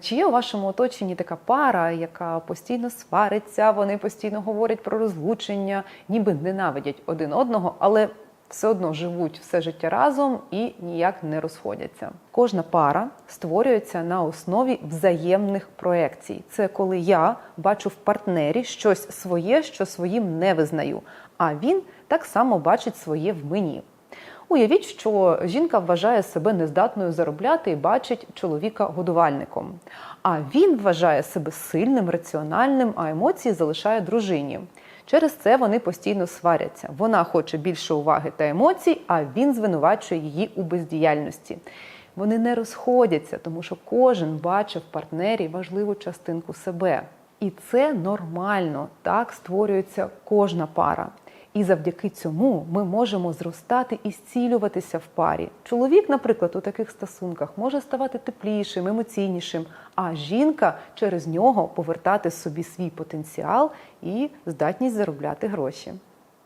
Чи є у вашому оточенні така пара, яка постійно свариться, вони постійно говорять про розлучення, ніби ненавидять один одного, але все одно живуть все життя разом і ніяк не розходяться? Кожна пара створюється на основі взаємних проекцій. Це коли я бачу в партнері щось своє, що своїм не визнаю, а він так само бачить своє в мені. Уявіть, що жінка вважає себе нездатною заробляти і бачить чоловіка годувальником. А він вважає себе сильним, раціональним, а емоції залишає дружині. Через це вони постійно сваряться. Вона хоче більше уваги та емоцій, а він звинувачує її у бездіяльності. Вони не розходяться, тому що кожен бачив в партнері важливу частинку себе. І це нормально. Так створюється кожна пара. І завдяки цьому ми можемо зростати і зцілюватися в парі. Чоловік, наприклад, у таких стосунках може ставати теплішим, емоційнішим, а жінка через нього повертати собі свій потенціал і здатність заробляти гроші.